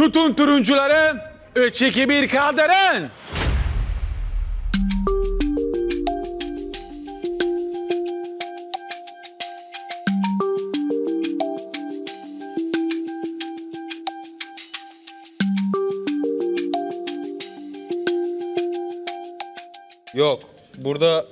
Tutun turuncuları. 3, 2, 1 kaldırın. Yok. Burada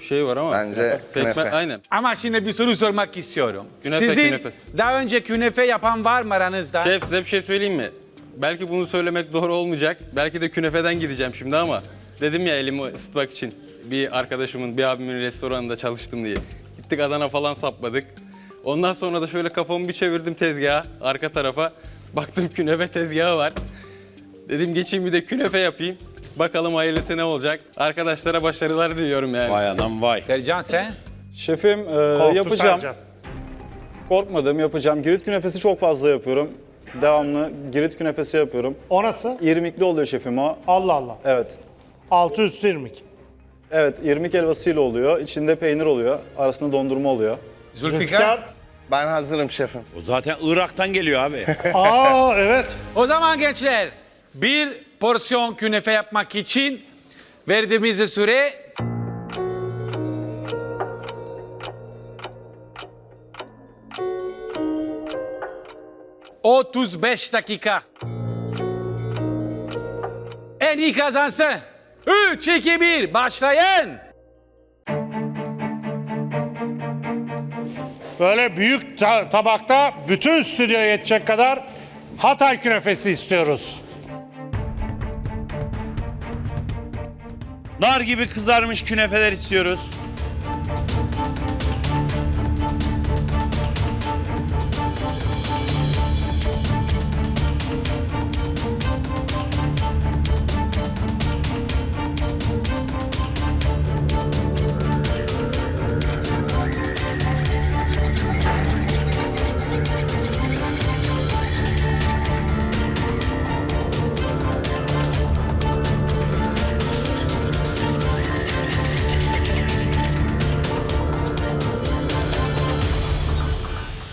şey var ama. Bence Pekmez, künefe. aynen. Ama şimdi bir soru sormak istiyorum. Künefe, Sizin künefe. daha önce künefe yapan var mı aranızda? Şef size bir şey söyleyeyim mi? Belki bunu söylemek doğru olmayacak. Belki de künefeden gideceğim şimdi ama dedim ya elimi ısıtmak için bir arkadaşımın, bir abimin restoranında çalıştım diye. Gittik Adana falan sapladık. Ondan sonra da şöyle kafamı bir çevirdim tezgaha, arka tarafa. Baktım künefe tezgahı var. Dedim geçeyim bir de künefe yapayım. Bakalım hayırlısı ne olacak. Arkadaşlara başarılar diliyorum yani. Vay anam vay. Sercan sen? Şefim e, Korktu yapacağım. Sercan. Korkmadım yapacağım. Girit künefesi çok fazla yapıyorum. Devamlı Girit künefesi yapıyorum. O nasıl? İrmikli oluyor şefim o. Allah Allah. Evet. Altı üstü irmik. Evet, irmik helvasıyla oluyor. İçinde peynir oluyor. Arasında dondurma oluyor. Zülfikar. Zülfikar. Ben hazırım şefim. O zaten Irak'tan geliyor abi. Aa evet. O zaman gençler bir porsiyon künefe yapmak için verdiğimiz süre ...35 dakika. En iyi kazansın. 3, 2, 1 başlayın. Böyle büyük ta- tabakta bütün stüdyoya yetecek kadar Hatay künefesi istiyoruz. Nar gibi kızarmış künefeler istiyoruz.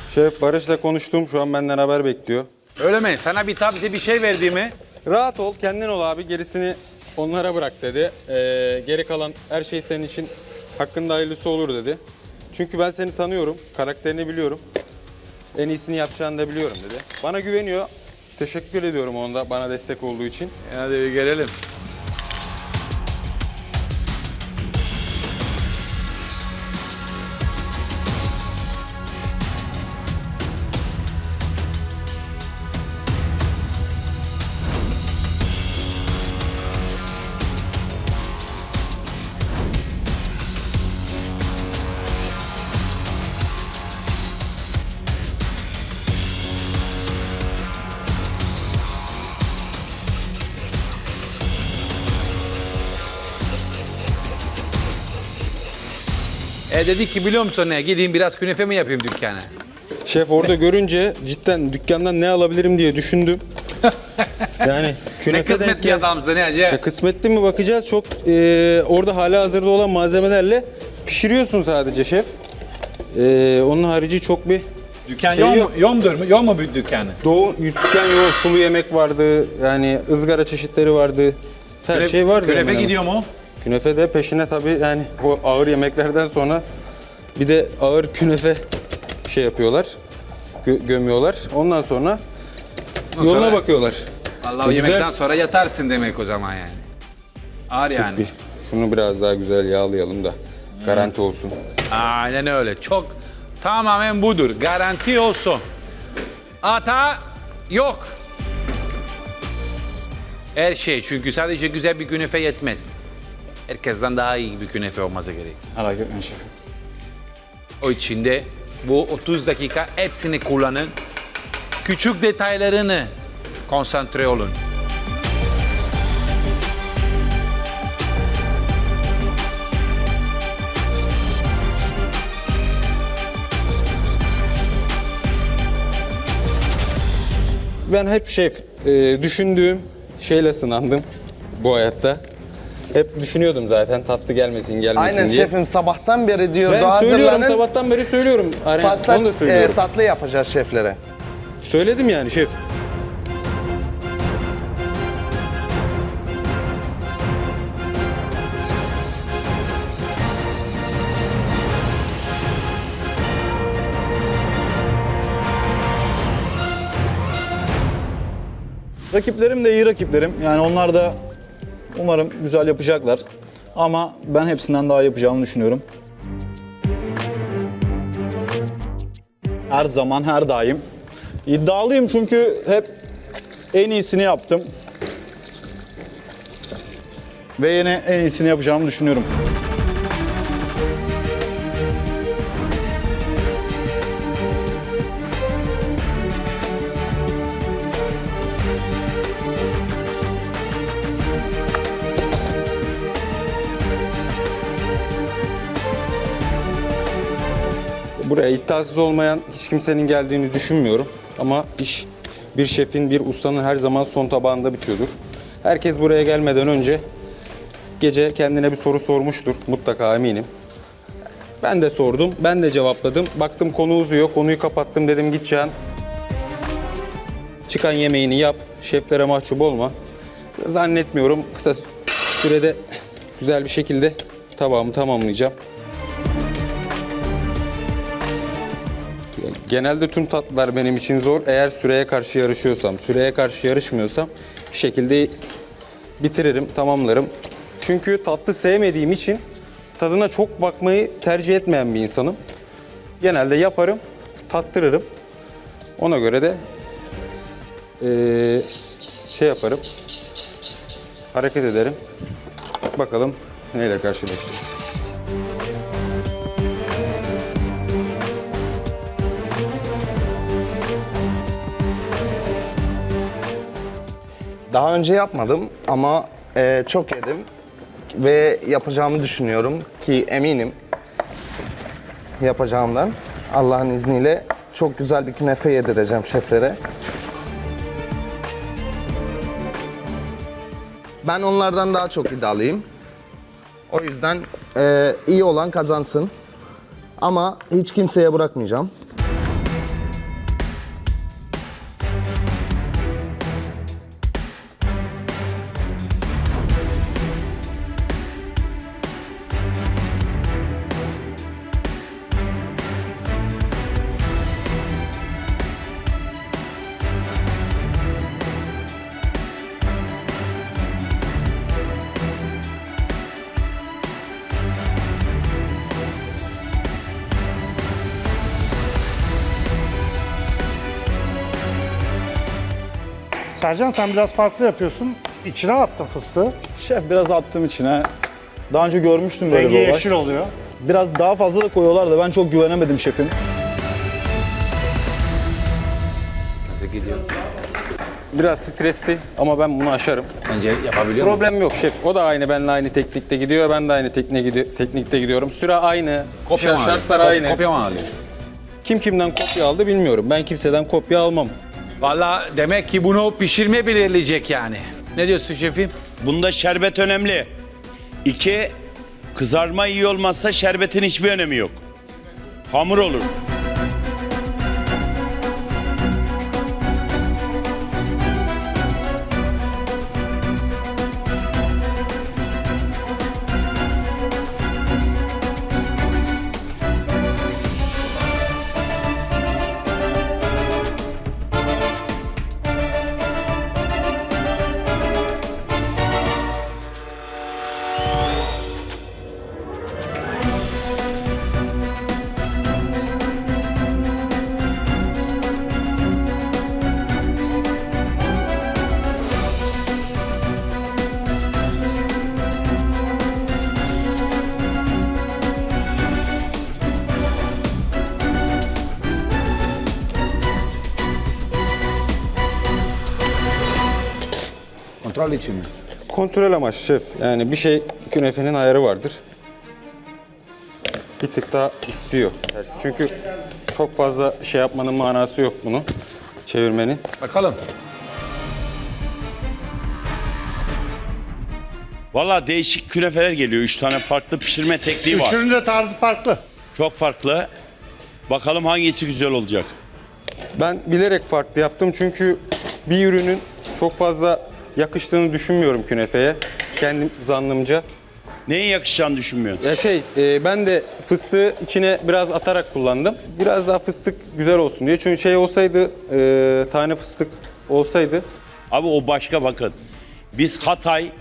Şef Barış'la konuştum. Şu an benden haber bekliyor. Öyle mi? Sana bir tabze bir şey verdiğimi... Rahat ol, kendin ol abi. Gerisini onlara bırak dedi. Ee, geri kalan her şey senin için hakkında hayırlısı olur dedi. Çünkü ben seni tanıyorum, karakterini biliyorum. En iyisini yapacağını da biliyorum dedi. Bana güveniyor. Teşekkür ediyorum onda bana destek olduğu için. Hadi bir gelelim. E dedik ki biliyor musun ne? Gideyim biraz künefe mi yapayım dükkana? Şef orada görünce cidden dükkandan ne alabilirim diye düşündüm. Yani Ne künefe denk kısmetli gel- adamsın ya. Ya kısmetli mi bakacağız? Çok e, orada hala hazırda olan malzemelerle pişiriyorsun sadece şef. E, onun harici çok bir Dükkan Şey yok, yok. mu? Yomdur mu? Yok mu bir dükkanı? Doğu dükkan yok, sulu yemek vardı. Yani ızgara çeşitleri vardı. Her şey vardı. Künefe hemen hemen. gidiyor mu? Künefe de peşine tabii yani o ağır yemeklerden sonra bir de ağır künefe şey yapıyorlar. gö- gömüyorlar. Ondan sonra yoluna sonra- bakıyorlar. Allah o E, güzel. yemekten sonra yatarsın demek o zaman yani. Ağır yani. Bir, şunu biraz daha güzel yağlayalım da garanti olsun. Aynen öyle. Çok tamamen budur. Garanti olsun. Hata yok. Her şey çünkü sadece güzel bir künefe yetmez. Herkesten daha iyi bir künefe olması gerek. Merak etmeyin şefim. O içinde bu 30 dakika hepsini kullanın. Küçük detaylarını konsantre olun. Ben hep şef e, düşündüğüm şeyle sınandım bu hayatta. Hep düşünüyordum zaten tatlı gelmesin gelmesin Aynen diye. şefim sabahtan beri diyor. Ben söylüyorum sabahtan beri söylüyorum. Aynen, Pasta onu da e, tatlı yapacağız şeflere. Söyledim yani şef. Rakiplerim de iyi rakiplerim. Yani onlar da umarım güzel yapacaklar. Ama ben hepsinden daha yapacağımı düşünüyorum. Her zaman, her daim. İddialıyım çünkü hep en iyisini yaptım. Ve yine en iyisini yapacağımı düşünüyorum. Buraya iddiasız olmayan hiç kimsenin geldiğini düşünmüyorum. Ama iş bir şefin, bir ustanın her zaman son tabağında bitiyordur. Herkes buraya gelmeden önce gece kendine bir soru sormuştur. Mutlaka eminim. Ben de sordum, ben de cevapladım. Baktım konu uzuyor, konuyu kapattım dedim Cihan. Çıkan yemeğini yap, şeflere mahcup olma. Zannetmiyorum kısa sürede güzel bir şekilde tabağımı tamamlayacağım. Genelde tüm tatlılar benim için zor. Eğer süreye karşı yarışıyorsam, süreye karşı yarışmıyorsam bir şekilde bitiririm, tamamlarım. Çünkü tatlı sevmediğim için tadına çok bakmayı tercih etmeyen bir insanım. Genelde yaparım, tattırırım. Ona göre de eee, şey yaparım, hareket ederim. Bakalım neyle karşılaşacağız. Daha önce yapmadım ama e, çok yedim ve yapacağımı düşünüyorum ki eminim yapacağımdan. Allah'ın izniyle çok güzel bir künefe yedireceğim şeflere. Ben onlardan daha çok iddialıyım. O yüzden e, iyi olan kazansın. Ama hiç kimseye bırakmayacağım. Sercan sen biraz farklı yapıyorsun. İçine attın fıstığı. Şef biraz attım içine. Daha önce görmüştüm böyle Rengi bir olay. yeşil oluyor. Biraz daha fazla da koyuyorlar da ben çok güvenemedim şefim. Nasıl gidiyor? Biraz stresli ama ben bunu aşarım. Bence yapabiliyor musun? Problem yok şef. O da aynı benimle aynı teknikte gidiyor. Ben de aynı tekniğe gidiyor, teknikte gidiyorum. Süre aynı. Kopya mı alıyor? şartlar Kop- aynı. Kopya mı alıyor? Kim kimden kopya aldı bilmiyorum. Ben kimseden kopya almam. Valla demek ki bunu pişirme belirleyecek yani. Ne diyorsun şefim? Bunda şerbet önemli. İki, kızarma iyi olmazsa şerbetin hiçbir önemi yok. Hamur olur. Kontrol için mi? Kontrol amaçlı şef. Yani bir şey künefenin ayarı vardır. Bir tık daha istiyor tersi. Çünkü çok fazla şey yapmanın manası yok bunu. Çevirmenin. Bakalım. Valla değişik künefeler geliyor. Üç tane farklı pişirme tekniği var. Üçünün de tarzı farklı. Çok farklı. Bakalım hangisi güzel olacak. Ben bilerek farklı yaptım çünkü bir ürünün çok fazla yakıştığını düşünmüyorum künefeye. Kendim zannımca. Neyin yakışacağını düşünmüyorsun? Ya şey, e, ben de fıstığı içine biraz atarak kullandım. Biraz daha fıstık güzel olsun diye. Çünkü şey olsaydı, e, tane fıstık olsaydı Abi o başka bakın. Biz Hatay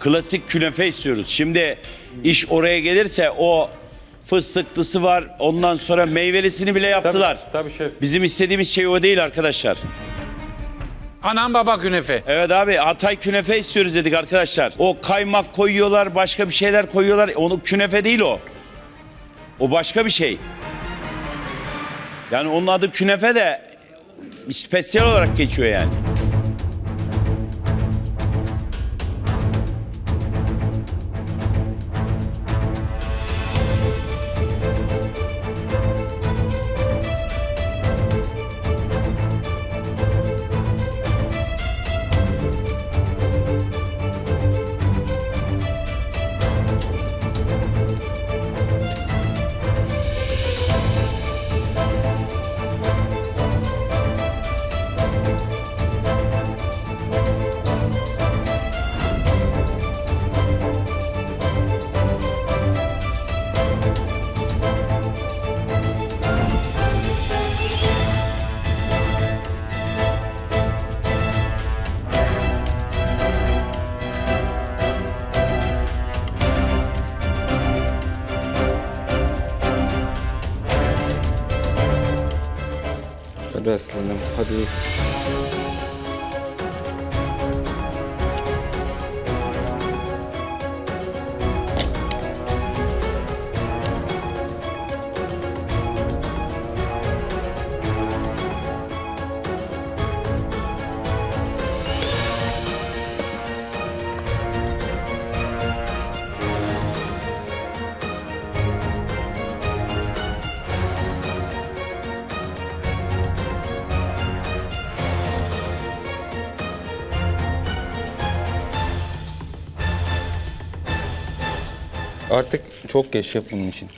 klasik künefe istiyoruz. Şimdi iş oraya gelirse o fıstıklısı var. Ondan sonra meyvelisini bile yaptılar. tabii şef. Bizim istediğimiz şey o değil arkadaşlar. Anam baba künefe. Evet abi Hatay künefe istiyoruz dedik arkadaşlar. O kaymak koyuyorlar, başka bir şeyler koyuyorlar. Onu künefe değil o. O başka bir şey. Yani onun adı künefe de spesiyel olarak geçiyor yani. Aslanım hadi. Artık çok geç şef bunun için.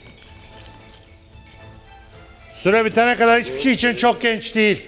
Süre bitene kadar hiçbir şey için çok genç değil.